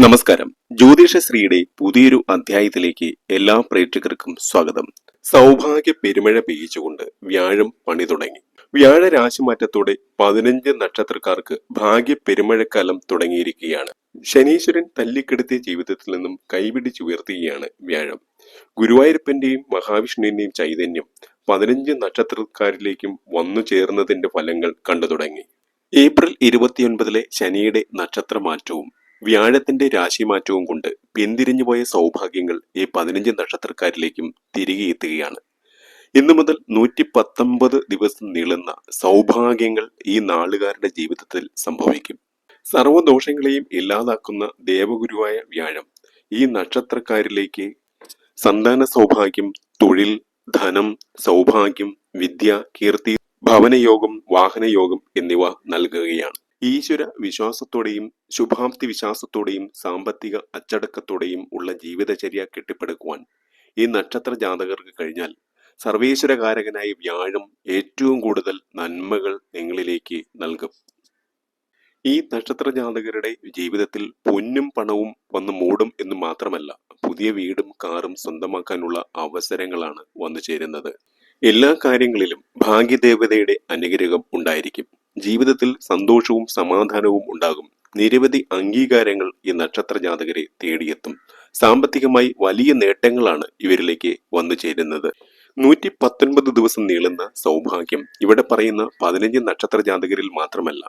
നമസ്കാരം. ജ്യോതിഷശ്രീയുടെ പുതിയൊരു അധ്യായത്തിലേക്ക് എല്ലാ പ്രേക്ഷകർക്കും സ്വാഗതം. സൗഭാഗ്യ പെരുമഴ പെയ്യിച്ചുകൊണ്ട് വ്യാഴം പണി തുടങ്ങി. വ്യാഴ രാശിമാറ്റത്തോടെ പതിനഞ്ച് നക്ഷത്രക്കാർക്ക് ഭാഗ്യ പെരുമഴക്കാലം തുടങ്ങിയിരിക്കുകയാണ്. ശനീശ്വരൻ തല്ലിക്കെടുത്തിയ ജീവിതത്തിൽ നിന്നും കൈപിടിച്ചുയർത്തുകയാണ് വ്യാഴം. ഗുരുവായൂരപ്പന്റെയും മഹാവിഷ്ണുവിന്റെയും ചൈതന്യം പതിനഞ്ച് നക്ഷത്രക്കാരിലേക്കും വന്നു ചേർന്നതിന്റെ ഫലങ്ങൾ കണ്ടു തുടങ്ങി ഏപ്രിൽ ഇരുപത്തിയൊൻപതിലെ ശനിയുടെ നക്ഷത്രമാറ്റവും വ്യാഴത്തിന്റെ രാശിമാറ്റവും കൊണ്ട് പിന്തിരിഞ്ഞുപോയ സൗഭാഗ്യങ്ങൾ ഈ പതിനഞ്ച് നക്ഷത്രക്കാരിലേക്കും തിരികെ എത്തുകയാണ്. ഇന്നു മുതൽ നൂറ്റി പത്തൊമ്പത് ദിവസം നീളുന്ന സൗഭാഗ്യങ്ങൾ ഈ നാളുകാരുടെ ജീവിതത്തിൽ സംഭവിക്കും. സർവദോഷങ്ങളെയും ഇല്ലാതാക്കുന്ന ദേവഗുരുവായ വ്യാഴം ഈ നക്ഷത്രക്കാരിലേക്ക് സന്താന സൗഭാഗ്യം തൊഴിൽ ധനം സൗഭാഗ്യം വിദ്യ കീർത്തി ഭവനയോഗം വാഹനയോഗം എന്നിവ നൽകുകയാണ്. ഈശ്വര വിശ്വാസത്തോടെയും ശുഭാപ്തി വിശ്വാസത്തോടെയും സാമ്പത്തിക അച്ചടക്കത്തോടെയും ഉള്ള ജീവിതചര്യ കെട്ടിപ്പടുക്കുവാൻ ഈ നക്ഷത്ര ജാതകർക്ക് കഴിഞ്ഞാൽ സർവേശ്വരകാരകനായ വ്യാഴം ഏറ്റവും കൂടുതൽ നന്മകൾ നിങ്ങളിലേക്ക് നൽകും. ഈ നക്ഷത്ര ജാതകരുടെ ജീവിതത്തിൽ പൊന്നും പണവും വന്ന് മൂടും എന്ന് മാത്രമല്ല പുതിയ വീടും കാറും സ്വന്തമാക്കാനുള്ള അവസരങ്ങളാണ് വന്നു ചേരുന്നത്. എല്ലാ കാര്യങ്ങളിലും ഭാഗ്യദേവതയുടെ അനുഗ്രഹം ഉണ്ടായിരിക്കും. ജീവിതത്തിൽ സന്തോഷവും സമാധാനവും ഉണ്ടാകും. നിരവധി അംഗീകാരങ്ങൾ ഈ നക്ഷത്ര ജാതകരെ തേടിയെത്തും. സാമ്പത്തികമായി വലിയ നേട്ടങ്ങളാണ് ഇവരിലേക്ക് വന്നു ചേരുന്നത്. നൂറ്റി പത്തൊൻപത് ദിവസം നീളുന്ന സൗഭാഗ്യം ഇവിടെ പറയുന്ന പതിനഞ്ച് നക്ഷത്ര ജാതകരിൽ മാത്രമല്ല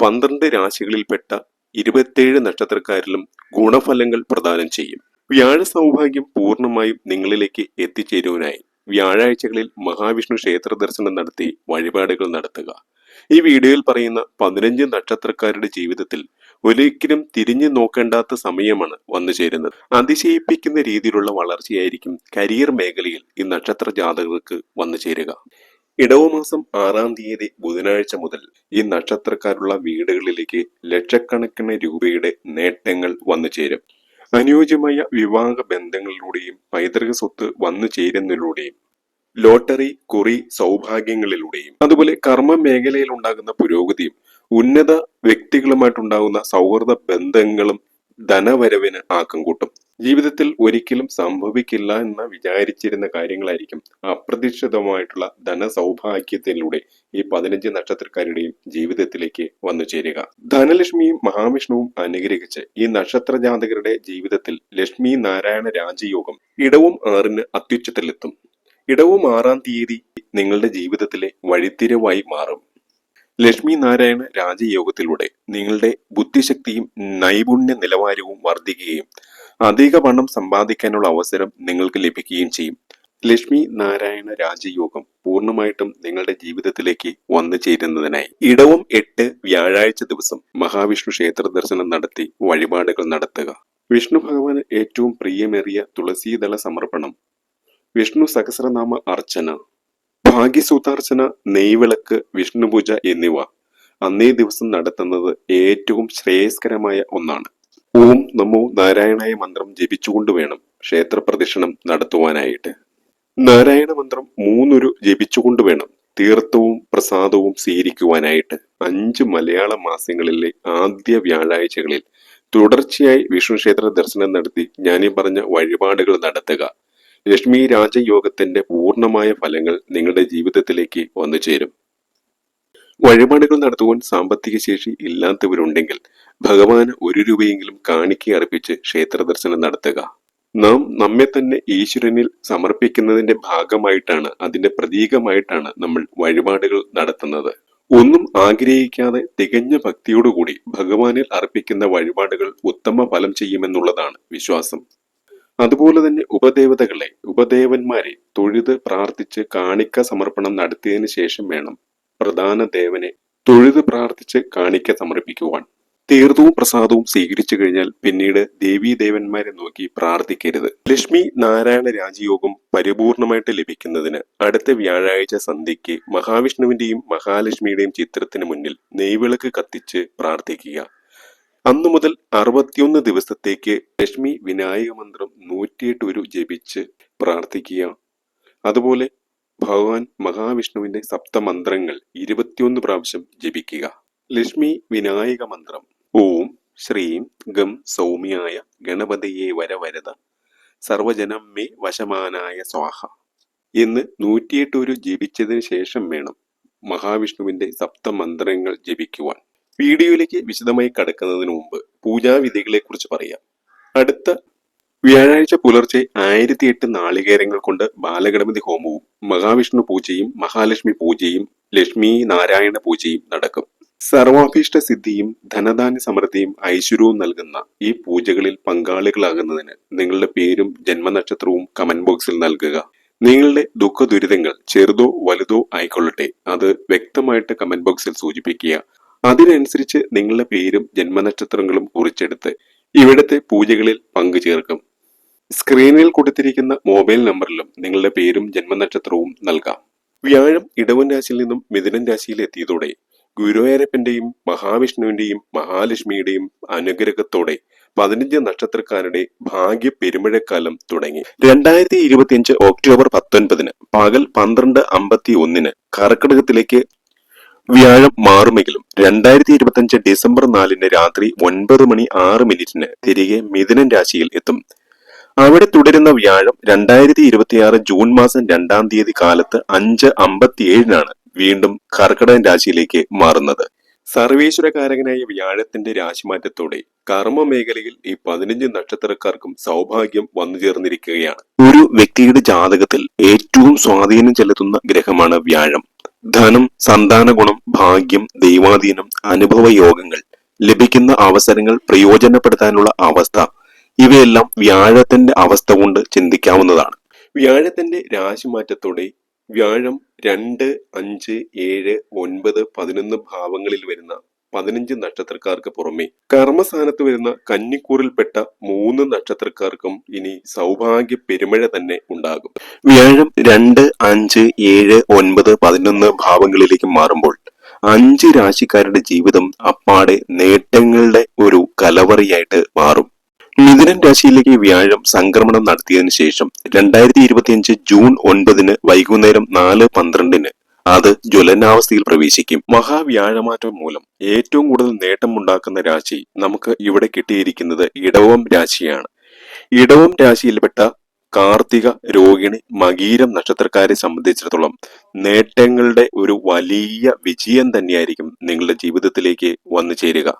പന്ത്രണ്ട് രാശികളിൽപ്പെട്ട ഇരുപത്തേഴ് നക്ഷത്രക്കാരിലും ഗുണഫലങ്ങൾ പ്രദാനം ചെയ്യും. വ്യാഴ സൗഭാഗ്യം പൂർണമായും നിങ്ങളിലേക്ക് എത്തിച്ചേരുവാനായി. വ്യാഴാഴ്ചകളിൽ മഹാവിഷ്ണു ക്ഷേത്ര ദർശനം നടത്തി വഴിപാടുകൾ നടത്തുക. ഈ വീഡിയോയിൽ പറയുന്ന പതിനഞ്ച് നക്ഷത്രക്കാരുടെ ജീവിതത്തിൽ ഒരിക്കലും തിരിഞ്ഞു നോക്കേണ്ടാത്ത സമയമാണ് വന്നു ചേരുന്നത്. അതിശയിപ്പിക്കുന്ന രീതിയിലുള്ള വളർച്ചയായിരിക്കും കരിയർ മേഖലയിൽ ഈ നക്ഷത്ര ജാതകർക്ക് വന്നു ചേരുക. ഇടവമാസം ആറാം തീയതി ബുധനാഴ്ച മുതൽ ഈ നക്ഷത്രക്കാരുള്ള വീടുകളിലേക്ക് ലക്ഷക്കണക്കിന് രൂപയുടെ നേട്ടങ്ങൾ വന്നു ചേരും. അനുയോജ്യമായ വിവാഹ ബന്ധങ്ങളിലൂടെയും പൈതൃക സ്വത്ത് വന്നു ചേരുന്നതിലൂടെയും ലോട്ടറി കുറി സൗഭാഗ്യങ്ങളിലൂടെയും അതുപോലെ കർമ്മ മേഖലയിൽ ഉണ്ടാകുന്ന പുരോഗതിയും ഉന്നത വ്യക്തികളുമായിട്ടുണ്ടാകുന്ന സൗഹൃദ ബന്ധങ്ങളും ധനവരവിന് ആക്കം കൂട്ടും. ജീവിതത്തിൽ ഒരിക്കലും സംഭവിക്കില്ല എന്ന് വിചാരിച്ചിരുന്ന കാര്യങ്ങളായിരിക്കും അപ്രതീക്ഷിതമായിട്ടുള്ള ധനസൗഭാഗ്യത്തിലൂടെ ഈ പതിനഞ്ച് നക്ഷത്രക്കാരുടെയും ജീവിതത്തിലേക്ക് വന്നു ചേരുക. ധനലക്ഷ്മിയും മഹാവിഷ്ണുവും അനുഗ്രഹിച്ച് ഈ നക്ഷത്ര ജാതകരുടെ ജീവിതത്തിൽ ലക്ഷ്മി നാരായണ രാജയോഗം ഇടവും ആറിന് അത്യുച്ചത്തിലെത്തും. ഇടവും ആറാം തീയതി നിങ്ങളുടെ ജീവിതത്തിലെ വഴിത്തിരവായി മാറും. ലക്ഷ്മി നാരായണ രാജയോഗത്തിലൂടെ നിങ്ങളുടെ ബുദ്ധിശക്തിയും നൈപുണ്യ നിലവാരവും വർദ്ധിക്കുകയും അധിക പണം സമ്പാദിക്കാനുള്ള അവസരം നിങ്ങൾക്ക് ലഭിക്കുകയും ചെയ്യും. ലക്ഷ്മി നാരായണ രാജയോഗം പൂർണമായിട്ടും നിങ്ങളുടെ ജീവിതത്തിലേക്ക് വന്നു ചേരുന്നതിനായി. ഇടവും എട്ട് വ്യാഴാഴ്ച ദിവസം മഹാവിഷ്ണു ക്ഷേത്ര ദർശനം നടത്തി വഴിപാടുകൾ നടത്തുക. വിഷ്ണു ഭഗവാന് ഏറ്റവും പ്രിയമേറിയ തുളസീദള സമർപ്പണം. വിഷ്ണു സഹസ്രനാമ അർച്ചന. ഭാഗ്യസൂതാർച്ചന നെയ്വിളക്ക് വിഷ്ണുപൂജ എന്നിവ അന്നേ ദിവസം നടത്തുന്നത് ഏറ്റവും ശ്രേയസ്കരമായ ഒന്നാണ്. ഓം നമോ നാരായണായ മന്ത്രം ജപിച്ചുകൊണ്ട് വേണം ക്ഷേത്ര പ്രദക്ഷിണം നടത്തുവാനായിട്ട്. നാരായണ മന്ത്രം മൂന്നൊരു ജപിച്ചുകൊണ്ട് വേണം തീർത്ഥവും പ്രസാദവും സ്വീകരിക്കുവാനായിട്ട്. അഞ്ച് മലയാള മാസങ്ങളിലെ ആദ്യ വ്യാഴാഴ്ചകളിൽ തുടർച്ചയായി വിഷ്ണു ക്ഷേത്ര ദർശനം നടത്തി ഞാനീ പറഞ്ഞ വഴിപാടുകൾ നടത്തുക. ലക്ഷ്മി രാജയോഗത്തിന്റെ പൂർണമായ ഫലങ്ങൾ നിങ്ങളുടെ ജീവിതത്തിലേക്ക് വന്നു ചേരും വഴിപാടുകൾ നടത്തുവാൻ സാമ്പത്തിക ശേഷി ഇല്ലാത്തവരുണ്ടെങ്കിൽ ഭഗവാന് ഒരു രൂപയെങ്കിലും കാണിക്ക അർപ്പിച്ച് ക്ഷേത്ര ദർശനം നടത്തുക. നാം നമ്മെ തന്നെ ഈശ്വരനിൽ സമർപ്പിക്കുന്നതിന്റെ ഭാഗമായിട്ടാണ് അതിന്റെ പ്രതീകമായിട്ടാണ് നമ്മൾ വഴിപാടുകൾ നടത്തുന്നത്. ഒന്നും ആഗ്രഹിക്കാതെ തികഞ്ഞ ഭക്തിയോടുകൂടി ഭഗവാനിൽ അർപ്പിക്കുന്ന വഴിപാടുകൾ ഉത്തമ ഫലം ചെയ്യുമെന്നുള്ളതാണ് വിശ്വാസം. അതുപോലെ തന്നെ ഉപദേവതകളെ ഉപദേവന്മാരെ തൊഴുത് പ്രാർത്ഥിച്ച് കാണിക്ക സമർപ്പണം നടത്തിയതിനു ശേഷം വേണം പ്രധാന ദേവനെ തൊഴുത് പ്രാർത്ഥിച്ച് കാണിക്ക സമർപ്പിക്കുവാൻ. തീർത്ഥവും പ്രസാദവും സ്വീകരിച്ചു കഴിഞ്ഞാൽ പിന്നീട് ദേവീ ദേവന്മാരെ നോക്കി പ്രാർത്ഥിക്കരുത്. ലക്ഷ്മി നാരായണ രാജയോഗം പരിപൂർണമായിട്ട് ലഭിക്കുന്നതിന് അടുത്ത വ്യാഴാഴ്ച സന്ധ്യയ്ക്ക് മഹാവിഷ്ണുവിന്റെയും മഹാലക്ഷ്മിയുടെയും ചിത്രത്തിന് മുന്നിൽ നെയ്വിളക്ക് കത്തിച്ച് പ്രാർത്ഥിക്കുക. അന്നു മുതൽ അറുപത്തിയൊന്ന് ദിവസത്തേക്ക് ലക്ഷ്മി വിനായക മന്ത്രം നൂറ്റിയെട്ട് ഒരു ജപിച്ച് പ്രാർത്ഥിക്കുക. അതുപോലെ ഭഗവാൻ മഹാവിഷ്ണുവിന്റെ സപ്തമന്ത്രങ്ങൾ ഇരുപത്തിയൊന്ന് പ്രാവശ്യം ജപിക്കുക. ലക്ഷ്മി വിനായക മന്ത്രം. ഓം ശ്രീം ഗം സൗമ്യായ ഗണപതിയെ വരവരത സർവജനം മേ വശമാനായ സ്വാഹ. എന്ന് നൂറ്റിയെട്ട് ഒരു ജപിച്ചതിന് ശേഷം വേണം മഹാവിഷ്ണുവിന്റെ സപ്തമന്ത്രങ്ങൾ ജപിക്കുവാൻ. വീഡിയോയിലേക്ക് വിശദമായി കടക്കുന്നതിന് മുമ്പ് പൂജാവിധികളെ കുറിച്ച് പറയാം. അടുത്ത വ്യാഴാഴ്ച പുലർച്ചെ ആയിരത്തി എട്ട് നാളികേരങ്ങൾ കൊണ്ട് ബാലഗണപതി ഹോമവും മഹാവിഷ്ണു പൂജയും മഹാലക്ഷ്മി പൂജയും ലക്ഷ്മി നാരായണ പൂജയും നടക്കും. സർവാഭീഷ്ട സിദ്ധിയും ധനധാന്യ സമൃദ്ധിയും ഐശ്വര്യവും നൽകുന്ന ഈ പൂജകളിൽ പങ്കാളികളാകുന്നതിന് നിങ്ങളുടെ പേരും ജന്മനക്ഷത്രവും കമന്റ് ബോക്സിൽ നൽകുക. നിങ്ങളുടെ ദുഃഖ ദുരിതങ്ങൾ ചെറുതോ വലുതോ ആയിക്കൊള്ളട്ടെ അത് വ്യക്തമായിട്ട് കമന്റ് ബോക്സിൽ സൂചിപ്പിക്കുക. അതിനനുസരിച്ച് നിങ്ങളുടെ പേരും ജന്മനക്ഷത്രങ്ങളും കുറിച്ചെടുത്ത് ഇവിടുത്തെ പൂജകളിൽ പങ്കുചേർക്കും. സ്ക്രീനിൽ കൊടുത്തിരിക്കുന്ന മൊബൈൽ നമ്പറിലും നിങ്ങളുടെ പേരും ജന്മനക്ഷത്രവും നൽകാം. വ്യാഴം ഇടവൻ രാശിയിൽ നിന്നും മിഥുനൻ രാശിയിൽ എത്തിയതോടെ ഗുരുവായൂരപ്പന്റെയും മഹാവിഷ്ണുവിന്റെയും മഹാലക്ഷ്മിയുടെയും അനുഗ്രഹത്തോടെ പതിനഞ്ച് നക്ഷത്രക്കാരുടെ ഭാഗ്യ പെരുമഴക്കാലം തുടങ്ങി. രണ്ടായിരത്തി ഇരുപത്തിയഞ്ച് ഒക്ടോബർ പത്തൊൻപതിന് പകൽ പന്ത്രണ്ട് അമ്പത്തി ഒന്നിന് കർക്കിടകത്തിലേക്ക് വ്യാഴം മാറുമെങ്കിലും രണ്ടായിരത്തി ഇരുപത്തിയഞ്ച് ഡിസംബർ നാലിന് രാത്രി ഒൻപത് മണി ആറ് മിനിറ്റിന് തിരികെ മിഥുനൻ രാശിയിൽ എത്തും. അവിടെ തുടരുന്ന വ്യാഴം രണ്ടായിരത്തി ഇരുപത്തിയാറ് ജൂൺ മാസം രണ്ടാം തീയതി കാലത്ത് അഞ്ച് അമ്പത്തിയേഴിനാണ് വീണ്ടും കർക്കിടകൻ രാശിയിലേക്ക് മാറുന്നത്. സർവേശ്വരകാരകനായ വ്യാഴത്തിന്റെ രാശിമാറ്റത്തോടെ കർമ്മ മേഖലയിൽ ഈ പതിനഞ്ച് നക്ഷത്രക്കാർക്കും സൗഭാഗ്യം വന്നു ചേർന്നിരിക്കുകയാണ്. ഒരു വ്യക്തിയുടെ ജാതകത്തിൽ ഏറ്റവും സ്വാധീനം ചെലുത്തുന്ന ഗ്രഹമാണ് വ്യാഴം. ധനം സന്താന ഗുണം ഭാഗ്യം ദൈവാധീനം അനുഭവ യോഗങ്ങൾ ലഭിക്കുന്ന അവസരങ്ങൾ പ്രയോജനപ്പെടുത്താനുള്ള അവസ്ഥ ഇവയെല്ലാം വ്യാഴത്തിന്റെ അവസ്ഥ കൊണ്ട് ചിന്തിക്കാവുന്നതാണ്. വ്യാഴത്തിന്റെ രാശിമാറ്റത്തോടെ വ്യാഴം രണ്ട് അഞ്ച് ഏഴ് ഒൻപത് പതിനൊന്ന് ഭാവങ്ങളിൽ വരുന്ന പതിനഞ്ച് നക്ഷത്രക്കാർക്ക് പുറമെ കർമ്മസ്ഥാനത്ത് വരുന്ന കന്നിക്കൂറിൽപ്പെട്ട മൂന്ന് നക്ഷത്രക്കാർക്കും ഇനി സൗഭാഗ്യ പെരുമഴ തന്നെ ഉണ്ടാകും. വ്യാഴം രണ്ട് അഞ്ച് ഏഴ് ഒൻപത് പതിനൊന്ന് ഭാവങ്ങളിലേക്ക് മാറുമ്പോൾ അഞ്ച് രാശിക്കാരുടെ ജീവിതം അപ്പാടെ നേട്ടങ്ങളുടെ ഒരു കലവറിയായിട്ട് മാറും. മിഥുനൻ രാശിയിലേക്ക് വ്യാഴം സംക്രമണം നടത്തിയതിനു ശേഷം രണ്ടായിരത്തി ഇരുപത്തിയഞ്ച് ജൂൺ ഒൻപതിന് വൈകുന്നേരം നാല് പന്ത്രണ്ടിന് അത് ജ്വലനാവസ്ഥയിൽ പ്രവേശിക്കും. മഹാവ്യാഴമാറ്റം മൂലം ഏറ്റവും കൂടുതൽ നേട്ടമുണ്ടാക്കുന്ന രാശി നമുക്ക് ഇവിടെ കിട്ടിയിരിക്കുന്നത് ഇടവം രാശിയാണ്. ഇടവം രാശിയിൽപ്പെട്ട കാർത്തിക രോഹിണി മകീരം നക്ഷത്രക്കാരെ സംബന്ധിച്ചിടത്തോളം നേട്ടങ്ങളുടെ ഒരു വലിയ വിജയം തന്നെയായിരിക്കും നിങ്ങളുടെ ജീവിതത്തിലേക്ക് വന്നു ചേരുക.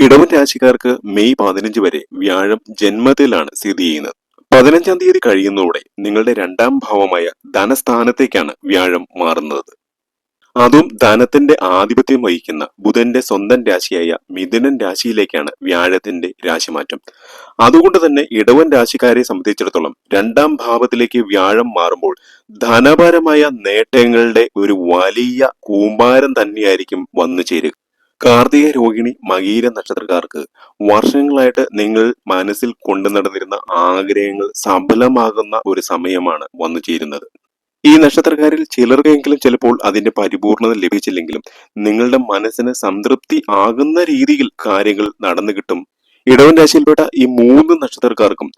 ഇടവൻ രാശിക്കാർക്ക് മെയ് പതിനഞ്ച് വരെ വ്യാഴം ജന്മത്തിലാണ് സ്ഥിതി ചെയ്യുന്നത്. പതിനഞ്ചാം തീയതി കഴിയുന്നതോടെ നിങ്ങളുടെ രണ്ടാം ഭാവമായ ധനസ്ഥാനത്തേക്കാണ് വ്യാഴം മാറുന്നത്. അതും ധനത്തിന്റെ ആധിപത്യം വഹിക്കുന്ന ബുധന്റെ സ്വന്തം രാശിയായ മിഥുനൻ രാശിയിലേക്കാണ് വ്യാഴത്തിന്റെ രാശിമാറ്റം. അതുകൊണ്ട് തന്നെ ഇടവൻ രാശിക്കാരെ സംബന്ധിച്ചിടത്തോളം രണ്ടാം ഭാവത്തിലേക്ക് വ്യാഴം മാറുമ്പോൾ ധനപരമായ നേട്ടങ്ങളുടെ ഒരു വലിയ കൂമ്പാരം തന്നെയായിരിക്കും വന്നു ചേരുക. കാർത്തിക രോഹിണി മകീര നക്ഷത്രക്കാർക്ക് വർഷങ്ങളായിട്ട് നിങ്ങൾ മനസ്സിൽ കൊണ്ടു നടന്നിരുന്ന ആഗ്രഹങ്ങൾ സഫലമാകുന്ന ഒരു സമയമാണ് വന്നു ചേരുന്നത്. ഈ നക്ഷത്രക്കാരിൽ ചിലർക്കെങ്കിലും ചിലപ്പോൾ അതിന്റെ പരിപൂർണത ലഭിച്ചില്ലെങ്കിലും നിങ്ങളുടെ മനസ്സിന് സംതൃപ്തി ആകുന്ന രീതിയിൽ കാര്യങ്ങൾ നടന്നു കിട്ടും ഇടവൻ രാശിയിൽപ്പെട്ട ഈ മൂന്ന് നക്ഷത്രക്കാർക്കും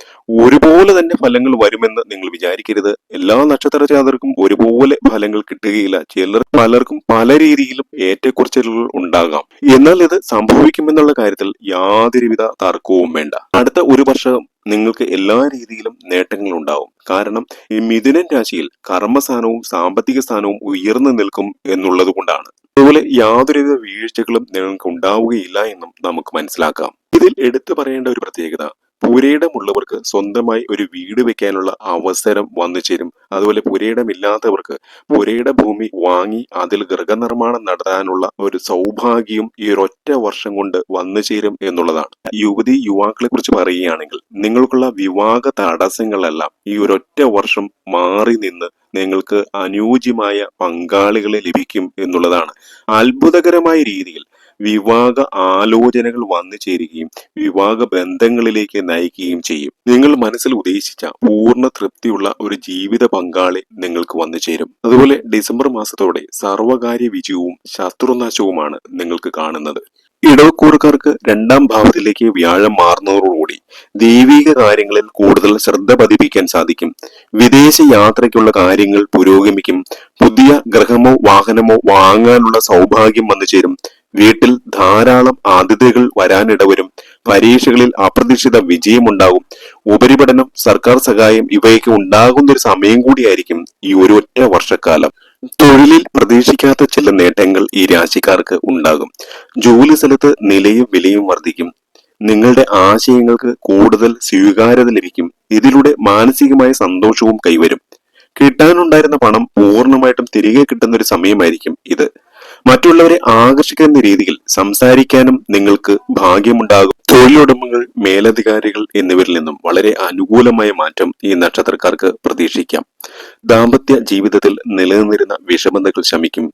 ഒരുപോലെ തന്നെ ഫലങ്ങൾ വരുമെന്ന് നിങ്ങൾ വിചാരിക്കരുത്. എല്ലാ നക്ഷത്ര ജാതർക്കും ഒരുപോലെ ഫലങ്ങൾ കിട്ടുകയില്ല. ചിലർ പലർക്കും പല രീതിയിലും ഏറ്റക്കുറച്ചിലുകൾ ഉണ്ടാകാം. എന്നാൽ ഇത് സംഭവിക്കുമെന്നുള്ള കാര്യത്തിൽ യാതൊരുവിധ തർക്കവും വേണ്ട. അടുത്ത ഒരു വർഷം നിങ്ങൾക്ക് എല്ലാ രീതിയിലും നേട്ടങ്ങൾ ഉണ്ടാവും. കാരണം ഈ മിഥുനൻ രാശിയിൽ കർമ്മസ്ഥാനവും സാമ്പത്തിക സ്ഥാനവും ഉയർന്നു നിൽക്കും എന്നുള്ളത് കൊണ്ടാണ്. അതുപോലെ യാതൊരുവിധ വീഴ്ചകളും നിങ്ങൾക്ക് ഉണ്ടാവുകയില്ല എന്നും നമുക്ക് മനസ്സിലാക്കാം. ഇതിൽ എടുത്തു പറയേണ്ട ഒരു പ്രത്യേകത പുരയിടമുള്ളവർക്ക് സ്വന്തമായി ഒരു വീട് വെക്കാനുള്ള അവസരം വന്നു ചേരും. അതുപോലെ പുരയിടമില്ലാത്തവർക്ക് പുരയിട ഭൂമി വാങ്ങി അതിൽ ഗൃഹനിർമ്മാണം നടത്താനുള്ള ഒരു സൗഭാഗ്യം ഈ ഒരൊറ്റ വർഷം കൊണ്ട് വന്നു ചേരും എന്നുള്ളതാണ്. യുവതി യുവാക്കളെ കുറിച്ച് പറയുകയാണെങ്കിൽ നിങ്ങൾക്കുള്ള വിവാഹ തടസ്സങ്ങളെല്ലാം ഈ ഒരൊറ്റ വർഷം മാറി നിന്ന് നിങ്ങൾക്ക് അനുയോജ്യമായ പങ്കാളികളെ ലഭിക്കും എന്നുള്ളതാണ്. അത്ഭുതകരമായ രീതിയിൽ വിവാഹ ആലോചനകൾ വന്നു ചേരുകയും വിവാഹ ബന്ധങ്ങളിലേക്ക് നയിക്കുകയും ചെയ്യും. നിങ്ങൾ മനസ്സിൽ ഉദ്ദേശിച്ച പൂർണ തൃപ്തിയുള്ള ഒരു ജീവിത പങ്കാളി നിങ്ങൾക്ക് വന്നു ചേരും. അതുപോലെ ഡിസംബർ മാസത്തോടെ സർവകാര്യ വിജയവും ശത്രുനാശവുമാണ് നിങ്ങൾക്ക് കാണുന്നത്. ഇടവക്കൂറുകാർക്ക് രണ്ടാം ഭാവത്തിലേക്ക് വ്യാഴം മാറുന്നതോടുകൂടി ദൈവിക കാര്യങ്ങളിൽ കൂടുതൽ ശ്രദ്ധ പതിപ്പിക്കാൻ സാധിക്കും. വിദേശ യാത്രയ്ക്കുള്ള കാര്യങ്ങൾ പുരോഗമിക്കും. പുതിയ ഗ്രഹമോ വാഹനമോ വാങ്ങാനുള്ള സൗഭാഗ്യം വന്നു ചേരും. വീട്ടിൽ ധാരാളം ആതിഥ്യകൾ വരാനിടവരും പരീക്ഷകളിൽ അപ്രതീക്ഷിത വിജയമുണ്ടാകും. ഉപരിപഠനം സർക്കാർ സഹായം ഇവയൊക്കെ ഉണ്ടാകുന്ന ഒരു സമയം കൂടിയായിരിക്കും ഈ ഒരു ഒറ്റ വർഷക്കാലം. തൊഴിലിൽ പ്രതീക്ഷിക്കാത്ത ചില നേട്ടങ്ങൾ ഈ രാശിക്കാർക്ക് ഉണ്ടാകും. ജോലി സ്ഥലത്ത് നിലയും വിലയും വർദ്ധിക്കും. നിങ്ങളുടെ ആശയങ്ങൾക്ക് കൂടുതൽ സ്വീകാര്യത ലഭിക്കും. ഇതിലൂടെ മാനസികമായ സന്തോഷവും കൈവരും. കിട്ടാനുണ്ടായിരുന്ന പണം പൂർണമായിട്ടും തിരികെ കിട്ടുന്ന ഒരു സമയമായിരിക്കും ഇത്. മറ്റുള്ളവരെ ആകർഷിക്കുന്ന രീതിയിൽ സംസാരിക്കാനും നിങ്ങൾക്ക് ഭാഗ്യമുണ്ടാകും. തൊഴിലുടമകൾ മേലധികാരികൾ എന്നിവരിൽ നിന്നും വളരെ അനുകൂലമായ മാറ്റം ഈ നക്ഷത്രക്കാർക്ക് പ്രതീക്ഷിക്കാം. ദാമ്പത്യ ജീവിതത്തിൽ നിലനിന്നിരുന്ന വിഷമതകൾ ശമിക്കും.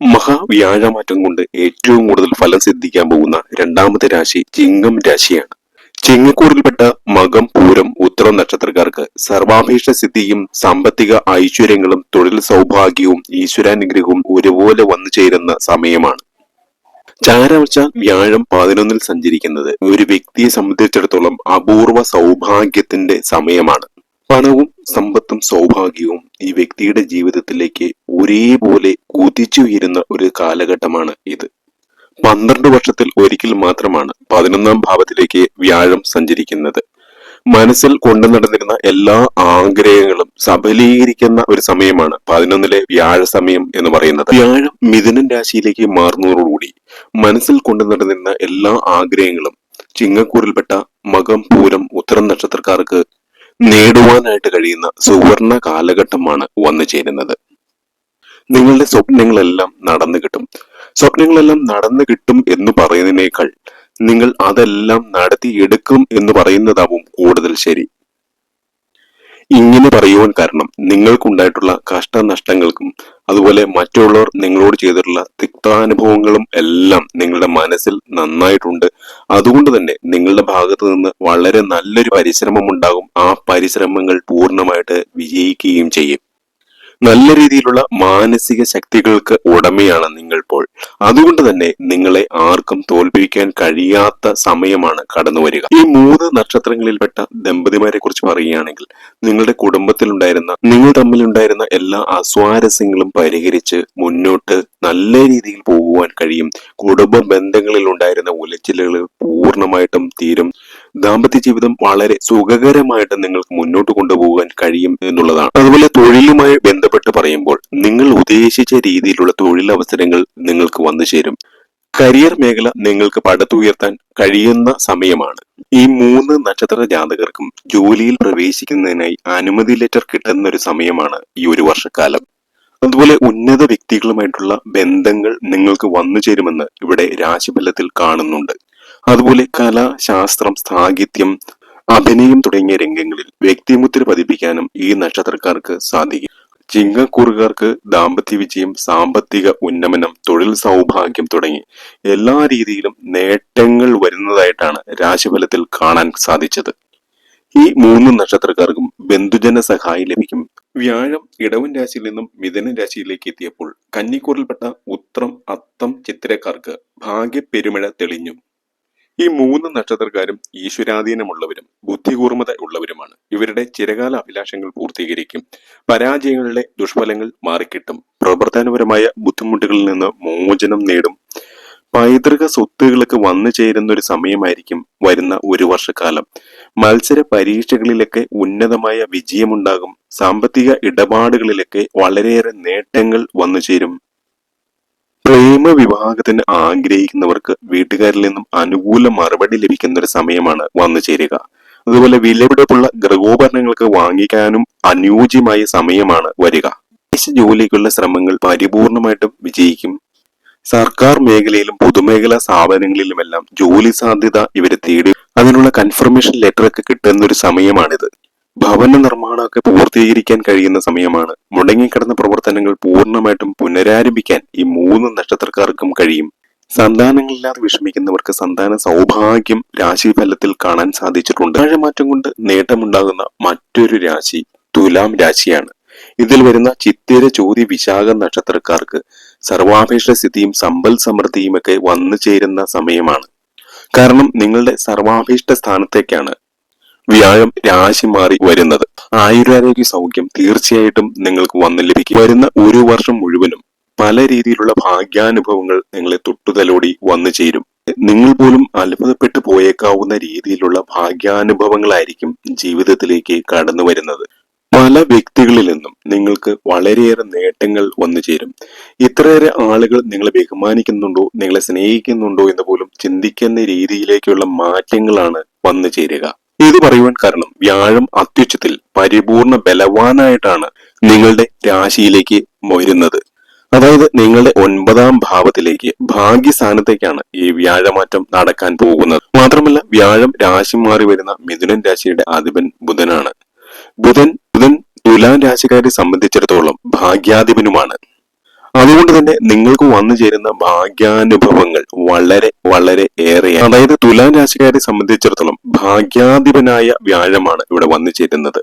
മഹാവ്യാഴമാറ്റം കൊണ്ട് ഏറ്റവും കൂടുതൽ ഫലം സിദ്ധിക്കാൻ പോകുന്ന രണ്ടാമത്തെ രാശി ചിങ്ങം രാശിയാണ്. ചിങ്ങക്കൂറിൽപ്പെട്ട മകം പൂരം ഉത്തരം നക്ഷത്രക്കാർക്ക് സർവാഭീഷ്ട സിദ്ധിയും സാമ്പത്തിക ഐശ്വര്യങ്ങളും തൊഴിൽ സൗഭാഗ്യവും ഈശ്വരാനുഗ്രഹവും ഒരുപോലെ വന്നു ചേരുന്ന സമയമാണ്. ചാരവച്ച വ്യാഴം പതിനൊന്നിൽ സഞ്ചരിക്കുന്നത് ഒരു വ്യക്തിയെ സംബന്ധിച്ചിടത്തോളം അപൂർവ സൗഭാഗ്യത്തിന്റെ സമയമാണ്. പണവും സമ്പത്തും സൗഭാഗ്യവും ഈ വ്യക്തിയുടെ ജീവിതത്തിലേക്ക് ഒരേപോലെ കുതിച്ചുയരുന്ന ഒരു കാലഘട്ടമാണ് ഇത്. പന്ത്രണ്ട് വർഷത്തിൽ ഒരിക്കൽ മാത്രമാണ് പതിനൊന്നാം ഭാവത്തിലേക്ക് വ്യാഴം സഞ്ചരിക്കുന്നത്. മനസ്സിൽ കൊണ്ടു നടന്നിരുന്ന എല്ലാ ആഗ്രഹങ്ങളും സഫലീകരിക്കുന്ന ഒരു സമയമാണ് പതിനൊന്നിലെ വ്യാഴ സമയം എന്ന് പറയുന്നത്. വ്യാഴം മിഥുനൻ രാശിയിലേക്ക് മാറുന്നതോടുകൂടി മനസ്സിൽ കൊണ്ടു നടന്നിരുന്ന എല്ലാ ആഗ്രഹങ്ങളും ചിങ്ങക്കൂറിൽപ്പെട്ട മകം പൂരം ഉത്തരം നക്ഷത്രക്കാർക്ക് നേടുവാനായിട്ട് കഴിയുന്ന സുവർണ കാലഘട്ടമാണ് വന്നു ചേരുന്നത്. നിങ്ങളുടെ സ്വപ്നങ്ങളെല്ലാം നടന്നു കിട്ടും. സ്വപ്നങ്ങളെല്ലാം നടന്നു കിട്ടും എന്ന് പറയുന്നതിനേക്കാൾ നിങ്ങൾ അതെല്ലാം നടത്തിയെടുക്കും എന്ന് പറയുന്നതാവും കൂടുതൽ ശരി. ഇങ്ങനെ പറയുവാൻ കാരണം നിങ്ങൾക്കുണ്ടായിട്ടുള്ള കഷ്ടനഷ്ടങ്ങൾക്കും അതുപോലെ മറ്റുള്ളവർ നിങ്ങളോട് ചെയ്തിട്ടുള്ള തിക്താനുഭവങ്ങളും എല്ലാം നിങ്ങളുടെ മനസ്സിൽ നന്നായിട്ടുണ്ട്. അതുകൊണ്ട് തന്നെ നിങ്ങളുടെ ഭാഗത്ത് നിന്ന് വളരെ നല്ലൊരു പരിശ്രമം ഉണ്ടാകും ആ പരിശ്രമങ്ങൾ പൂർണമായിട്ട് വിജയിക്കുകയും ചെയ്യും. നല്ല രീതിയിലുള്ള മാനസിക ശക്തികൾക്ക് ഉടമയാണ് നിങ്ങൾ ഇപ്പോൾ അതുകൊണ്ട് തന്നെ നിങ്ങളെ ആർക്കും തോൽപ്പിക്കാൻ കഴിയാത്ത സമയമാണ് കടന്നു വരിക. ഈ മൂന്ന് നക്ഷത്രങ്ങളിൽപ്പെട്ട ദമ്പതിമാരെ കുറിച്ച് പറയുകയാണെങ്കിൽ നിങ്ങളുടെ കുടുംബത്തിലുണ്ടായിരുന്ന നിങ്ങൾ തമ്മിലുണ്ടായിരുന്ന എല്ലാ അസ്വാരസ്യങ്ങളും പരിഹരിച്ച് മുന്നോട്ട് നല്ല രീതിയിൽ പോകുവാൻ കഴിയും. കുടുംബ ബന്ധങ്ങളിൽ ഉണ്ടായിരുന്ന ഉലച്ചിലുകൾ പൂർണമായിട്ടും തീരും. ദാമ്പത്യ ജീവിതം വളരെ സുഖകരമായിട്ട് നിങ്ങൾക്ക് മുന്നോട്ട് കൊണ്ടുപോകാൻ കഴിയും എന്നുള്ളതാണ്. അതുപോലെ തൊഴിലുമായി ബന്ധപ്പെട്ട് പറയുമ്പോൾ നിങ്ങൾ ഉദ്ദേശിച്ച രീതിയിലുള്ള തൊഴിലവസരങ്ങൾ നിങ്ങൾക്ക് വന്നു ചേരും. കരിയർ മേഖല നിങ്ങൾക്ക് പടുത്തുയർത്താൻ കഴിയുന്ന സമയമാണ്. ഈ മൂന്ന് നക്ഷത്ര ജാതകർക്കും ജോലിയിൽ പ്രവേശിക്കുന്നതിനായി അനുമതി ലെറ്റർ കിട്ടുന്ന ഒരു സമയമാണ് ഈ ഒരു വർഷക്കാലം. അതുപോലെ ഉന്നത വ്യക്തികളുമായിട്ടുള്ള ബന്ധങ്ങൾ നിങ്ങൾക്ക് വന്നു ചേരുമെന്ന് ഇവിടെ രാശിഫലത്തിൽ കാണുന്നുണ്ട്. അതുപോലെ കല ശാസ്ത്രം സാഹിത്യം അഭിനയം തുടങ്ങിയ രംഗങ്ങളിൽ വ്യക്തിമുദ്ര പതിപ്പിക്കാനും ഈ നക്ഷത്രക്കാർക്ക് സാധിക്കും. ചിങ്ങക്കൂറുകാർക്ക് ദാമ്പത്യ വിജയം സാമ്പത്തിക ഉന്നമനം തൊഴിൽ സൗഭാഗ്യം തുടങ്ങി എല്ലാ രീതിയിലും നേട്ടങ്ങൾ വരുന്നതായിട്ടാണ് രാശിഫലത്തിൽ കാണാൻ സാധിച്ചത്. ഈ മൂന്ന് നക്ഷത്രക്കാർക്കും ബന്ധുജന സഹായം ലഭിക്കും. വ്യാഴം ഇടവൻ രാശിയിൽ നിന്നും മിഥുന രാശിയിലേക്ക് എത്തിയപ്പോൾ കന്നിക്കൂറിൽപ്പെട്ട ഉത്രം അത്തം ചിത്രക്കാർക്ക് ഭാഗ്യപ്പെരുമഴ തെളിഞ്ഞു. ഈ മൂന്ന് നക്ഷത്രക്കാരും ഈശ്വരാധീനമുള്ളവരും ബുദ്ധികൂർമ്മത ഉള്ളവരുമാണ്. ഇവരുടെ ചിരകാല അഭിലാഷങ്ങൾ പൂർത്തീകരിക്കും. പരാജയങ്ങളുടെ ദുഷ്ഫലങ്ങൾ മാറിക്കിട്ടും. പ്രവർത്തനപരമായ ബുദ്ധിമുട്ടുകളിൽ നിന്ന് മോചനം നേടും. പൈതൃക സ്വത്തുകൾക്ക് വന്നു ചേരുന്ന ഒരു സമയമായിരിക്കും വരുന്ന ഒരു വർഷക്കാലം. മത്സര പരീക്ഷകളിലൊക്കെ ഉന്നതമായ വിജയമുണ്ടാകും. സാമ്പത്തിക ഇടപാടുകളിലൊക്കെ വളരെയേറെ നേട്ടങ്ങൾ വന്നു ചേരും. പ്രേമ വിവാഹത്തിന് ആഗ്രഹിക്കുന്നവർക്ക് വീട്ടുകാരിൽ നിന്നും അനുകൂല മറുപടി ലഭിക്കുന്ന ഒരു സമയമാണ് വന്നു ചേരുക. അതുപോലെ വിലപിടിപ്പുള്ള ഗൃഹോപകരണങ്ങൾക്ക് വാങ്ങിക്കാനും അനുയോജ്യമായ സമയമാണ് വരിക. ജോലിക്കുള്ള ശ്രമങ്ങൾ പരിപൂർണമായിട്ടും വിജയിക്കും. സർക്കാർ മേഖലയിലും പൊതുമേഖലാ സ്ഥാപനങ്ങളിലുമെല്ലാം ജോലി സാധ്യത ഇവരെ തേടി. അതിനുള്ള കൺഫർമേഷൻ ലെറ്റർ ഒക്കെ കിട്ടുന്ന ഒരു സമയമാണിത്. ഭവന നിർമ്മാണമൊക്കെ പൂർത്തീകരിക്കാൻ കഴിയുന്ന സമയമാണ്. മുടങ്ങിക്കിടന്ന പ്രവർത്തനങ്ങൾ പൂർണമായിട്ടും പുനരാരംഭിക്കാൻ ഈ മൂന്ന് നക്ഷത്രക്കാർക്കും കഴിയും. സന്താനങ്ങളില്ലാതെ വിഷമിക്കുന്നവർക്ക് സന്താന സൗഭാഗ്യം രാശിഫലത്തിൽ കാണാൻ സാധിച്ചിട്ടുണ്ട്. മാറ്റം കൊണ്ട് നേട്ടമുണ്ടാകുന്ന മറ്റൊരു രാശി തുലാം രാശിയാണ്. ഇതിൽ വരുന്ന ചിത്തിര ചോതി വിശാഖ നക്ഷത്രക്കാർക്ക് സർവാപേക്ഷ സ്ഥിതിയും സമ്പൽ സമൃദ്ധിയും ഒക്കെ വന്നു ചേരുന്ന സമയമാണ്. കാരണം നിങ്ങളുടെ സർവാഭീഷ്ട സ്ഥാനത്തേക്കാണ് വ്യാഴം രാശി മാറി വരുന്നത്. ആയുരാരോഗ്യ സൗഖ്യം തീർച്ചയായിട്ടും നിങ്ങൾക്ക് വന്ന് ലഭിക്കും. വരുന്ന ഒരു വർഷം മുഴുവനും പല രീതിയിലുള്ള ഭാഗ്യാനുഭവങ്ങൾ നിങ്ങളെ തൊട്ടുതലോടി വന്നു ചേരും. നിങ്ങൾ പോലും അത്ഭുതപ്പെട്ടു പോയേക്കാവുന്ന രീതിയിലുള്ള ഭാഗ്യാനുഭവങ്ങളായിരിക്കും ജീവിതത്തിലേക്ക് കടന്നു വരുന്നത്. പല വ്യക്തികളിൽ നിന്നും നിങ്ങൾക്ക് വളരെയേറെ നേട്ടങ്ങൾ വന്നു ചേരും. ഇത്രയേറെ ആളുകൾ നിങ്ങളെ ബഹുമാനിക്കുന്നുണ്ടോ നിങ്ങളെ സ്നേഹിക്കുന്നുണ്ടോ എന്ന് പോലും ചിന്തിക്കുന്ന രീതിയിലേക്കുള്ള മാറ്റങ്ങളാണ് വന്നു ചേരുക. ഇത് പറയുവാൻ കാരണം വ്യാഴം അത്യുച്ചത്തിൽ പരിപൂർണ ബലവാനായിട്ടാണ് നിങ്ങളുടെ രാശിയിലേക്ക് വരുന്നത്. അതായത് നിങ്ങളുടെ ഒൻപതാം ഭാവത്തിലേക്ക് ഭാഗ്യസ്ഥാനത്തേക്കാണ് ഈ വ്യാഴമാറ്റം നടക്കാൻ പോകുന്നത്. മാത്രമല്ല വ്യാഴം രാശി മാറി വരുന്ന മിഥുനൻ രാശിയുടെ അധിപൻ ബുധനാണ്. ബുധൻ ബുധൻ തുലാം രാശിക്കാരെ സംബന്ധിച്ചിടത്തോളം ഭാഗ്യാധിപനുമാണ്. അതുകൊണ്ട് തന്നെ നിങ്ങൾക്ക് വന്നു ചേരുന്ന ഭാഗ്യാനുഭവങ്ങൾ വളരെ വളരെ ഏറെയാണ്. അതായത് തുലാം രാശിക്കാരെ സംബന്ധിച്ചിടത്തോളം ഭാഗ്യാധിപനായ വ്യാഴമാണ് ഇവിടെ വന്നു ചേരുന്നത്.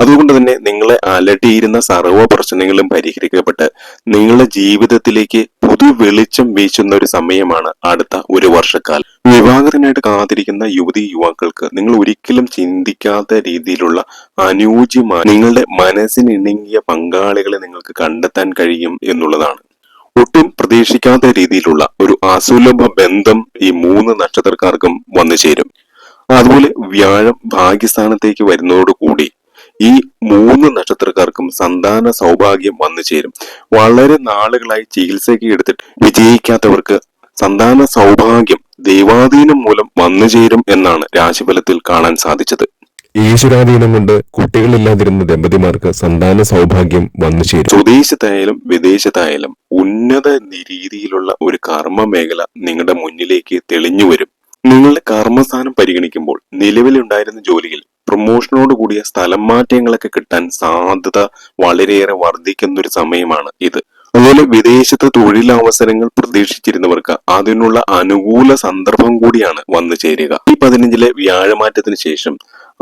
അതുകൊണ്ട് തന്നെ നിങ്ങളെ അലട്ടിയിരുന്ന സർവ പ്രശ്നങ്ങളും പരിഹരിക്കപ്പെട്ട് നിങ്ങളുടെ ജീവിതത്തിലേക്ക് പുതു വെളിച്ചം വീശുന്ന ഒരു സമയമാണ് അടുത്ത ഒരു വർഷക്കാലം. വിവാഹത്തിനായിട്ട് കാത്തിരിക്കുന്ന യുവതി യുവാക്കൾക്ക് നിങ്ങൾ ഒരിക്കലും ചിന്തിക്കാത്ത രീതിയിലുള്ള അനുയോജ്യമായ നിങ്ങളുടെ മനസ്സിനിണങ്ങിയ പങ്കാളികളെ നിങ്ങൾക്ക് കണ്ടെത്താൻ കഴിയും എന്നുള്ളതാണ്. ഒട്ടും പ്രതീക്ഷിക്കാത്ത രീതിയിലുള്ള ഒരു അസുലഭ ബന്ധം ഈ മൂന്ന് നക്ഷത്രക്കാർക്കും വന്നു ചേരും. അതുപോലെ വ്യാഴം ഭാഗ്യസ്ഥാനത്തേക്ക് വരുന്നതോടുകൂടി ഈ മൂന്ന് നക്ഷത്രക്കാർക്കും സന്താന സൗഭാഗ്യം വന്നു ചേരും. വളരെ നാളുകളായി ചികിത്സയ്ക്ക് എടുത്തിട്ട് വിജയിക്കാത്തവർക്ക് സന്താന സൗഭാഗ്യം ദൈവാധീനം മൂലം വന്നു ചേരും എന്നാണ് രാശിഫലത്തിൽ കാണാൻ സാധിച്ചത്. ഈശ്വരാധീനം കൊണ്ട് കുട്ടികളില്ലാതിരുന്ന ദമ്പതിമാർക്ക് സന്താന സൗഭാഗ്യം വന്നു ചേരും. സ്വദേശത്തായാലും വിദേശത്തായാലും ഉന്നത രീതിയിലുള്ള ഒരു കർമ്മ മേഖല നിങ്ങളുടെ മുന്നിലേക്ക് തെളിഞ്ഞു വരും. നിങ്ങളുടെ കർമ്മസ്ഥാനം പരിഗണിക്കുമ്പോൾ നിലവിലുണ്ടായിരുന്ന ജോലിയിൽ പ്രൊമോഷനോട് കൂടിയ സ്ഥലം മാറ്റങ്ങളൊക്കെ കിട്ടാൻ സാധ്യത വളരെയേറെ വർദ്ധിക്കുന്ന ഒരു സമയമാണ് ഇത്. അതുപോലെ വിദേശത്ത് തൊഴിലവസരങ്ങൾ പ്രതീക്ഷിച്ചിരുന്നവർക്ക് അതിനുള്ള അനുകൂല സന്ദർഭം കൂടിയാണ് വന്നു ചേരുക. ഈ പതിനഞ്ചിലെ വ്യാഴമാറ്റത്തിന് ശേഷം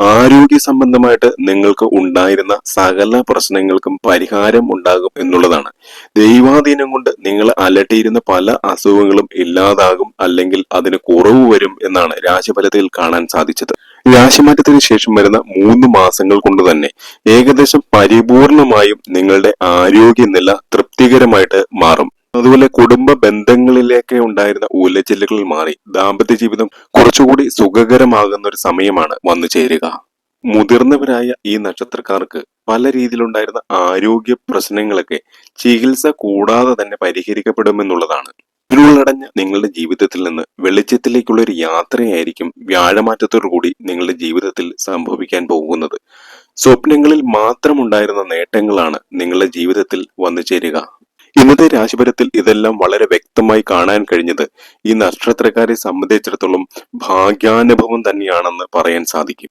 ആരോഗ്യ സംബന്ധമായിട്ട് നിങ്ങൾക്ക് ഉണ്ടായിരുന്ന സകല പ്രശ്നങ്ങൾക്കും പരിഹാരം ഉണ്ടാകും എന്നുള്ളതാണ്. ദൈവാധീനം കൊണ്ട് നിങ്ങൾ അലട്ടിയിരുന്ന പല അസുഖങ്ങളും ഇല്ലാതാകും അല്ലെങ്കിൽ അതിന് കുറവ് വരും എന്നാണ് രാശിഫലത്തിൽ കാണാൻ സാധിച്ചത്. രാശിമാറ്റത്തിന് ശേഷം വരുന്ന മൂന്ന് മാസങ്ങൾ കൊണ്ട് തന്നെ ഏകദേശം പരിപൂർണമായും നിങ്ങളുടെ ആരോഗ്യനില തൃപ്തികരമായിട്ട് മാറും. അതുപോലെ കുടുംബ ബന്ധങ്ങളിലേക്ക് ഉണ്ടായിരുന്ന ഉലച്ചില്ലുകൾ മാറി ദാമ്പത്യ ജീവിതം കുറച്ചുകൂടി സുഖകരമാകുന്ന ഒരു സമയമാണ് വന്നു ചേരുക. മുതിർന്നവരായ ഈ നക്ഷത്രക്കാർക്ക് പല രീതിയിലുണ്ടായിരുന്ന ആരോഗ്യ പ്രശ്നങ്ങളൊക്കെ ചികിത്സ കൂടാതെ തന്നെ പരിഹരിക്കപ്പെടുമെന്നുള്ളതാണ്. ഇരുളടഞ്ഞ നിങ്ങളുടെ ജീവിതത്തിൽ നിന്ന് വെളിച്ചത്തിലേക്കുള്ള ഒരു യാത്രയായിരിക്കും വ്യാഴമാറ്റത്തോടു കൂടി നിങ്ങളുടെ ജീവിതത്തിൽ സംഭവിക്കാൻ പോകുന്നത്. സ്വപ്നങ്ങളിൽ മാത്രമുണ്ടായിരുന്ന നേട്ടങ്ങളാണ് നിങ്ങളുടെ ജീവിതത്തിൽ വന്നു ചേരുക. ഇന്നത്തെ രാശിപരത്തിൽ ഇതെല്ലാം വളരെ വ്യക്തമായി കാണാൻ കഴിഞ്ഞത് ഈ നക്ഷത്രക്കാരെ സംബന്ധിച്ചിടത്തോളം ഭാഗ്യാനുഭവം തന്നെയാണെന്ന് പറയാൻ സാധിക്കും.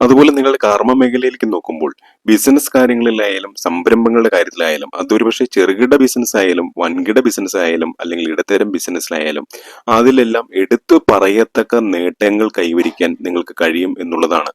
അതുപോലെ നിങ്ങൾ കർമ്മ മേഖലയിലേക്ക് നോക്കുമ്പോൾ ബിസിനസ് കാര്യങ്ങളിലായാലും സംരംഭങ്ങളുടെ കാര്യത്തിലായാലും അതൊരു പക്ഷേ ചെറുകിട ബിസിനസ് ആയാലും വൻകിട ബിസിനസ് ആയാലും അല്ലെങ്കിൽ ഇടത്തരം ബിസിനസ്സിലായാലും അതിലെല്ലാം എടുത്തു പറയത്തക്ക നേട്ടങ്ങൾ കൈവരിക്കാൻ നിങ്ങൾക്ക് കഴിയും എന്നുള്ളതാണ്.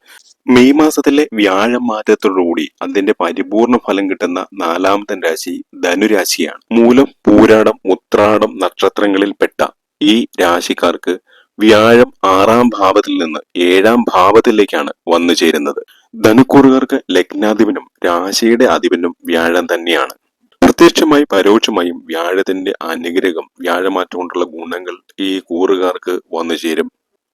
മെയ് മാസത്തിലെ വ്യാഴം മാറ്റത്തോടുകൂടി അതിന്റെ പരിപൂർണ ഫലം കിട്ടുന്ന നാലാമത്തെ രാശി ധനുരാശിയാണ്. മൂലം പൂരാടം ഉത്രാടം നക്ഷത്രങ്ങളിൽപ്പെട്ട ഈ രാശിക്കാർക്ക് വ്യാഴം ആറാം ഭാവത്തിൽ നിന്ന് ഏഴാം ഭാവത്തിലേക്കാണ് വന്നു ചേരുന്നത്. ധനുക്കൂറുകാർക്ക് ലഗ്നാധിപനും രാശിയുടെ അധിപനും വ്യാഴം തന്നെയാണ്. പ്രത്യക്ഷമായി പരോക്ഷമായും വ്യാഴത്തിന്റെ അനുഗ്രഹം വ്യാഴമാറ്റം കൊണ്ടുള്ള ഗുണങ്ങൾ ഈ കൂറുകാർക്ക് വന്നു ചേരും.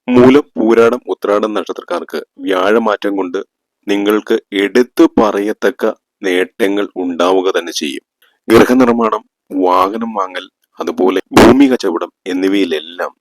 മൂലം പൂരാടം ഉത്രാടം നക്ഷത്രക്കാർക്ക് വ്യാഴമാറ്റം കൊണ്ട് നിങ്ങൾക്ക് എടുത്തു പറയത്തക്ക നേട്ടങ്ങൾ ഉണ്ടാവുക തന്നെ ചെയ്യും. ഗൃഹനിർമ്മാണം വാഹനം വാങ്ങൽ അതുപോലെ ഭൂമി കച്ചവടം എന്നിവയിലെല്ലാം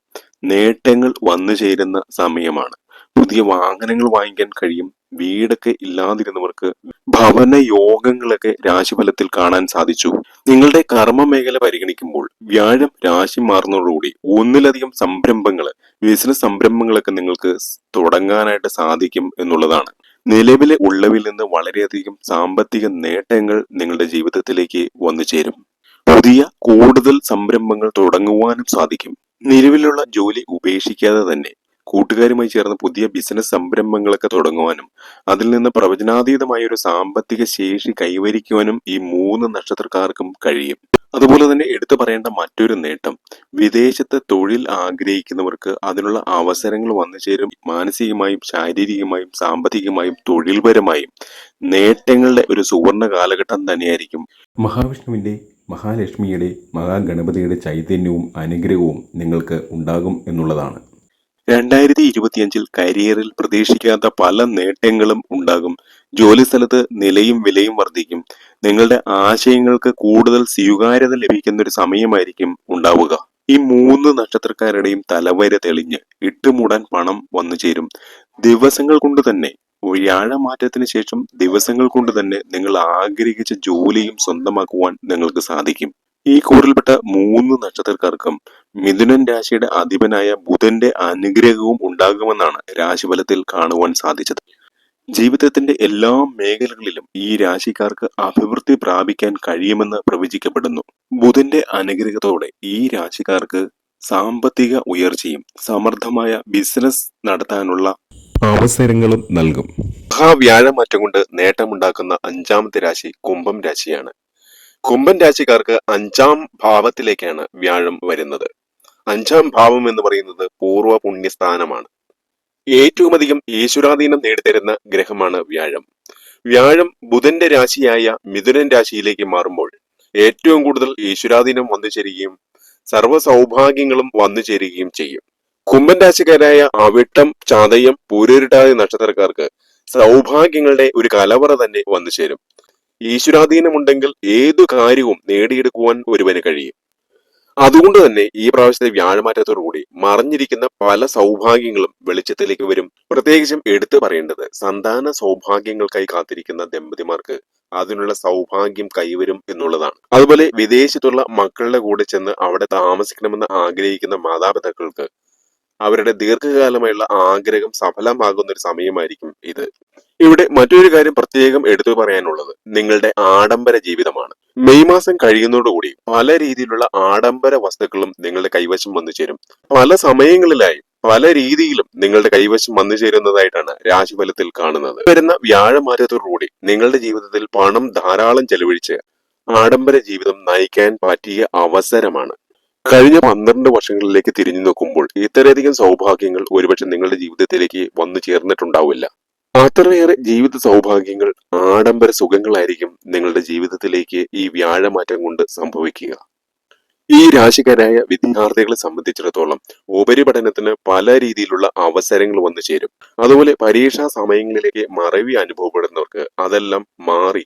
നേട്ടങ്ങൾ വന്നു ചേരുന്ന സമയമാണ്. പുതിയ വാഹനങ്ങൾ വാങ്ങിക്കാൻ കഴിയും. വീടൊക്കെ ഇല്ലാതിരുന്നവർക്ക് ഭവന യോഗങ്ങളൊക്കെ രാശിഫലത്തിൽ കാണാൻ സാധിച്ചു. നിങ്ങളുടെ കർമ്മ മേഖല പരിഗണിക്കുമ്പോൾ വ്യാഴം രാശി മാറുന്നതോടുകൂടി ഒന്നിലധികം സംരംഭങ്ങൾ ബിസിനസ് സംരംഭങ്ങളൊക്കെ നിങ്ങൾക്ക് തുടങ്ങാനായിട്ട് സാധിക്കും എന്നുള്ളതാണ്. നിലവിലെ ഉള്ളവിൽ നിന്ന് വളരെയധികം സാമ്പത്തിക നേട്ടങ്ങൾ നിങ്ങളുടെ ജീവിതത്തിലേക്ക് വന്നു ചേരും. പുതിയ കൂടുതൽ സംരംഭങ്ങൾ തുടങ്ങുവാനും സാധിക്കും. നിലവിലുള്ള ജോലി ഉപേക്ഷിക്കാതെ തന്നെ കൂട്ടുകാരുമായി ചേർന്ന് പുതിയ ബിസിനസ് സംരംഭങ്ങളൊക്കെ തുടങ്ങുവാനും അതിൽ നിന്ന് പ്രവചനാതീതമായ ഒരു സാമ്പത്തിക ശേഷി കൈവരിക്കുവാനും ഈ മൂന്ന് നക്ഷത്രക്കാർക്കും കഴിയും. അതുപോലെ തന്നെ എടുത്തു പറയേണ്ട മറ്റൊരു നേട്ടം വിദേശത്ത് തൊഴിൽ ആഗ്രഹിക്കുന്നവർക്ക് അതിനുള്ള അവസരങ്ങൾ വന്നു ചേരും. മാനസികമായും ശാരീരികമായും സാമ്പത്തികമായും തൊഴിൽപരമായും നേട്ടങ്ങളുടെ ഒരു സുവർണ കാലഘട്ടം തന്നെയായിരിക്കും. മഹാവിഷ്ണുവിന്റെ മഹാലക്ഷ്മിയുടെ മഹാഗണപതിയുടെ ചൈതന്യവും അനുഗ്രഹവും നിങ്ങൾക്ക് ഉണ്ടാകും എന്നുള്ളതാണ്. രണ്ടായിരത്തി ഇരുപത്തിയഞ്ചിൽ കരിയറിൽ പ്രതീക്ഷിക്കാത്ത പല നേട്ടങ്ങളും ഉണ്ടാകും. ജോലി ജോലിസ്ഥലത്ത് നിലയും വിലയും വർദ്ധിക്കും. നിങ്ങളുടെ ആശയങ്ങൾക്ക് കൂടുതൽ സ്വീകാര്യത ലഭിക്കുന്ന ഒരു സമയമായിരിക്കും ഉണ്ടാവുക. ഈ മൂന്ന് നക്ഷത്രക്കാരുടെയും തലവര തെളിഞ്ഞ് ഇട്ടുമൂടാൻ പണം വന്നു ചേരും ദിവസങ്ങൾ കൊണ്ട് തന്നെ വ്യാഴമാറ്റത്തിന് ശേഷം ദിവസങ്ങൾ കൊണ്ട് തന്നെ നിങ്ങൾ ആഗ്രഹിച്ച ജോലിയും സ്വന്തമാക്കുവാൻ നിങ്ങൾക്ക് സാധിക്കും. ഈ കൂറിൽപ്പെട്ട മൂന്ന് നക്ഷത്രക്കാർക്കും മിഥുനൻ രാശിയുടെ അധിപനായ ബുധന്റെ അനുഗ്രഹവും ഉണ്ടാകുമെന്നാണ് രാശിഫലത്തിൽ കാണുവാൻ സാധിച്ചത്. ജീവിതത്തിന്റെ എല്ലാ മേഖലകളിലും ഈ രാശിക്കാർക്ക് അഭിവൃദ്ധി പ്രാപിക്കാൻ കഴിയുമെന്ന് പ്രവചിക്കപ്പെടുന്നു. ബുധന്റെ അനുഗ്രഹത്തോടെ ഈ രാശിക്കാർക്ക് സാമ്പത്തിക ഉയർച്ചയും സമർത്ഥമായ ബിസിനസ് നടത്താനുള്ള അവസരങ്ങളും നൽകും. മഹാവ്യാഴമാറ്റം കൊണ്ട് നേട്ടമുണ്ടാക്കുന്ന അഞ്ചാമത്തെ രാശി കുംഭം രാശിയാണ്. കുംഭം രാശിക്കാർക്ക് അഞ്ചാം ഭാവത്തിലേക്കാണ് വ്യാഴം വരുന്നത്. അഞ്ചാം ഭാവം എന്ന് പറയുന്നത് പൂർവ പുണ്യസ്ഥാനമാണ്. ഏറ്റവും അധികം ഈശ്വരാധീനം നേടിത്തരുന്ന ഗ്രഹമാണ് വ്യാഴം. വ്യാഴം ബുധന്റെ രാശിയായ മിഥുനൻ രാശിയിലേക്ക് മാറുമ്പോൾ ഏറ്റവും കൂടുതൽ ഈശ്വരാധീനം വന്നു ചേരുകയും സർവ സൗഭാഗ്യങ്ങളും വന്നു ചേരുകയും ചെയ്യും. കുംഭൻ രാശിക്കാരായ അവിട്ടം ചതയം പൂരൂരിട്ടാതി നക്ഷത്രക്കാർക്ക് സൗഭാഗ്യങ്ങളുടെ ഒരു കലവറ തന്നെ വന്നു ചേരും. ഈശ്വരാധീനമുണ്ടെങ്കിൽ ഏതു കാര്യവും നേടിയെടുക്കുവാൻ ഒരുവന് കഴിയും. അതുകൊണ്ട് തന്നെ ഈ പ്രാവശ്യത്തെ വ്യാഴമാറ്റത്തോടുകൂടി മറിഞ്ഞിരിക്കുന്ന പല സൗഭാഗ്യങ്ങളും വെളിച്ചത്തിലേക്ക് വരും. പ്രത്യേകിച്ചും എടുത്തു പറയേണ്ടത് സന്താന സൗഭാഗ്യങ്ങൾക്കായി കാത്തിരിക്കുന്ന ദമ്പതിമാർക്ക് അതിനുള്ള സൗഭാഗ്യം കൈവരും എന്നുള്ളതാണ്. അതുപോലെ വിദേശത്തുള്ള മക്കളുടെ കൂടെ ചെന്ന് അവിടെ താമസിക്കണമെന്ന് ആഗ്രഹിക്കുന്ന മാതാപിതാക്കൾക്ക് അവരുടെ ദീർഘകാലമായുള്ള ആഗ്രഹം സഫലമാകുന്ന ഒരു സമയമായിരിക്കും ഇത്. ഇവിടെ മറ്റൊരു കാര്യം പ്രത്യേകം എടുത്തു പറയാനുള്ളത്. നിങ്ങളുടെ ആഡംബര ജീവിതമാണ്. മെയ് മാസം കഴിയുന്നതോടുകൂടി പല രീതിയിലുള്ള ആഡംബര വസ്തുക്കളും നിങ്ങളുടെ കൈവശം വന്നു ചേരും. പല സമയങ്ങളിലായി പല രീതിയിലും നിങ്ങളുടെ കൈവശം വന്നു ചേരുന്നതായിട്ടാണ് രാശിഫലത്തിൽ കാണുന്നത്. വരുന്ന വ്യാഴമാറ്റത്തോടുകൂടി നിങ്ങളുടെ ജീവിതത്തിൽ പണം ധാരാളം ചെലവഴിച്ച് ആഡംബര ജീവിതം നയിക്കാൻ പറ്റിയ അവസരമാണ്. കഴിഞ്ഞ പന്ത്രണ്ട് വർഷങ്ങളിലേക്ക് തിരിഞ്ഞു നോക്കുമ്പോൾ ഇത്രയധികം സൗഭാഗ്യങ്ങൾ ഒരുപക്ഷെ നിങ്ങളുടെ ജീവിതത്തിലേക്ക് വന്നു ചേർന്നിട്ടുണ്ടാവില്ല. അത്രയേറെ ജീവിത സൗഭാഗ്യങ്ങൾ ആഡംബര സുഖങ്ങളായിരിക്കും നിങ്ങളുടെ ജീവിതത്തിലേക്ക് ഈ വ്യാഴമാറ്റം കൊണ്ട് സംഭവിക്കുക. ഈ രാശിക്കാരായ വിദ്യാർത്ഥികളെ സംബന്ധിച്ചിടത്തോളം ഉപരിപഠനത്തിന് പല രീതിയിലുള്ള അവസരങ്ങൾ വന്നു ചേരും. അതുപോലെ പരീക്ഷാ സമയങ്ങളിലേക്ക് മറവി അനുഭവപ്പെടുന്നവർക്ക് അതെല്ലാം മാറി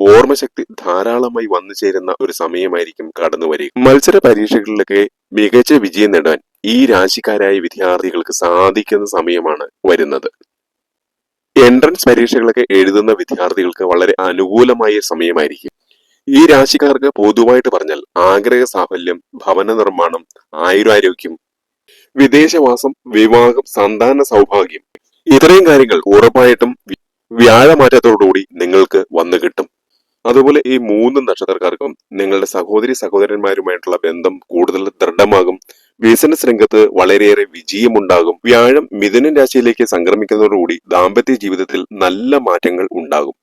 ഓർമ്മശക്തി ധാരാളമായി വന്നു ചേരുന്ന ഒരു സമയമായിരിക്കും കടന്നു വരിക മത്സര പരീക്ഷകളിലൊക്കെ മികച്ച വിജയം നേടാൻ ഈ രാശിക്കാരായ വിദ്യാർത്ഥികൾക്ക് സാധിക്കുന്ന സമയമാണ് വരുന്നത്. എൻട്രൻസ് പരീക്ഷകളൊക്കെ എഴുതുന്ന വിദ്യാർത്ഥികൾക്ക് വളരെ അനുകൂലമായ സമയമായിരിക്കും. ഈ രാശിക്കാർക്ക് പൊതുവായിട്ട് പറഞ്ഞാൽ ആഗ്രഹ സാഫല്യം ഭവന നിർമ്മാണം ആയുരാരോഗ്യം വിദേശവാസം വിവാഹം സന്താന സൗഭാഗ്യം ഇത്രയും കാര്യങ്ങൾ ഉറപ്പായിട്ടും വ്യാഴമാറ്റത്തോടുകൂടി നിങ്ങൾക്ക് വന്നു കിട്ടും. അതുപോലെ ഈ മൂന്ന് നക്ഷത്രക്കാർക്കും നിങ്ങളുടെ സഹോദരി സഹോദരന്മാരുമായിട്ടുള്ള ബന്ധം കൂടുതൽ ദൃഢമാകും. ബിസിനസ് രംഗത്ത് വളരെയേറെ വിജയമുണ്ടാകും. വ്യാഴം മിഥുനൻ രാശിയിലേക്ക് സംക്രമിക്കുന്നതോടുകൂടി ദാമ്പത്യ ജീവിതത്തിൽ നല്ല മാറ്റങ്ങൾ ഉണ്ടാകും.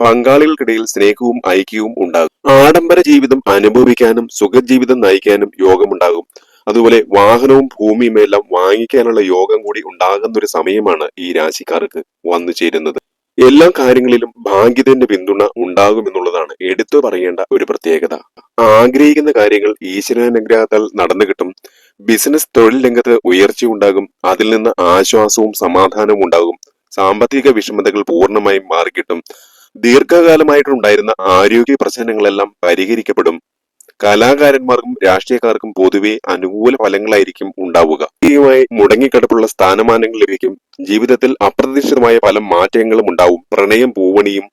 പങ്കാളികൾക്കിടയിൽ സ്നേഹവും ഐക്യവും ഉണ്ടാകും. ആഡംബര ജീവിതം അനുഭവിക്കാനും സുഖജീവിതം നയിക്കാനും യോഗമുണ്ടാകും. അതുപോലെ വാഹനവും ഭൂമിയും എല്ലാം വാങ്ങിക്കാനുള്ള യോഗം കൂടി ഉണ്ടാകുന്ന ഒരു സമയമാണ് ഈ രാശിക്കാർക്ക് വന്നു ചേരുന്നത് എല്ലാ കാര്യങ്ങളിലും ഭാഗ്യത്തിന്റെ പിന്തുണ ഉണ്ടാകുമെന്നുള്ളതാണ് എടുത്തു പറയേണ്ട ഒരു പ്രത്യേകത. ആഗ്രഹിക്കുന്ന കാര്യങ്ങൾ ഈശ്വരാനുഗ്രഹത്താൽ നടന്നു കിട്ടും. ബിസിനസ് തൊഴിൽ രംഗത്ത് ഉയർച്ചയുണ്ടാകും അതിൽ നിന്ന് ആശ്വാസവും സമാധാനവും ഉണ്ടാകും. സാമ്പത്തിക വിഷമതകൾ പൂർണമായും മാറിക്കിട്ടും. ദീർഘകാലമായിട്ടുണ്ടായിരുന്ന ആരോഗ്യ പ്രശ്നങ്ങളെല്ലാം പരിഹരിക്കപ്പെടും. കലാകാരന്മാർക്കും രാഷ്ട്രീയക്കാർക്കും പൊതുവെ അനുകൂല ഫലങ്ങളായിരിക്കും ഉണ്ടാവുക. ായി മുടങ്ങിക്കിടപ്പുള്ള സ്ഥാനമാനങ്ങൾ ലഭിക്കും ജീവിതത്തിൽ അപ്രതീക്ഷിതമായ പല മാറ്റങ്ങളും ഉണ്ടാവും. പ്രണയം പൂവണിയും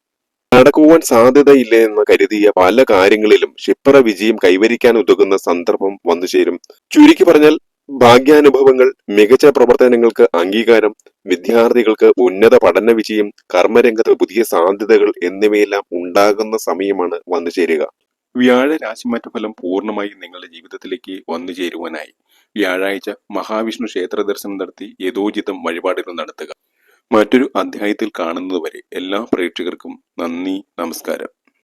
നടക്കുവാൻ സാധ്യതയില്ല എന്ന് കരുതിയ പല കാര്യങ്ങളിലും ക്ഷിപ്ര വിജയം കൈവരിക്കാൻ ഉതകുന്ന സന്ദർഭം വന്നു ചേരും. ചുരുക്കി പറഞ്ഞാൽ ഭാഗ്യാനുഭവങ്ങൾ മികച്ച പ്രവർത്തനങ്ങൾക്ക് അംഗീകാരം വിദ്യാർത്ഥികൾക്ക് ഉന്നത പഠന വിജയം കർമ്മരംഗത്ത് പുതിയ സാധ്യതകൾ എന്നിവയെല്ലാം ഉണ്ടാകുന്ന സമയമാണ് വന്നു ചേരുക. വ്യാഴ രാശിമാറ്റ ഫലം പൂർണമായി നിങ്ങളുടെ ജീവിതത്തിലേക്ക് വന്നു ചേരുവാനായി. വ്യാഴാഴ്ച മഹാവിഷ്ണു ക്ഷേത്ര ദർശനം നടത്തി യഥോചിതം വഴിപാടുകൾ നടത്തുക. മറ്റൊരു അധ്യായത്തിൽ കാണുന്നതുവരെ എല്ലാ പ്രേക്ഷകർക്കും നന്ദി നമസ്കാരം.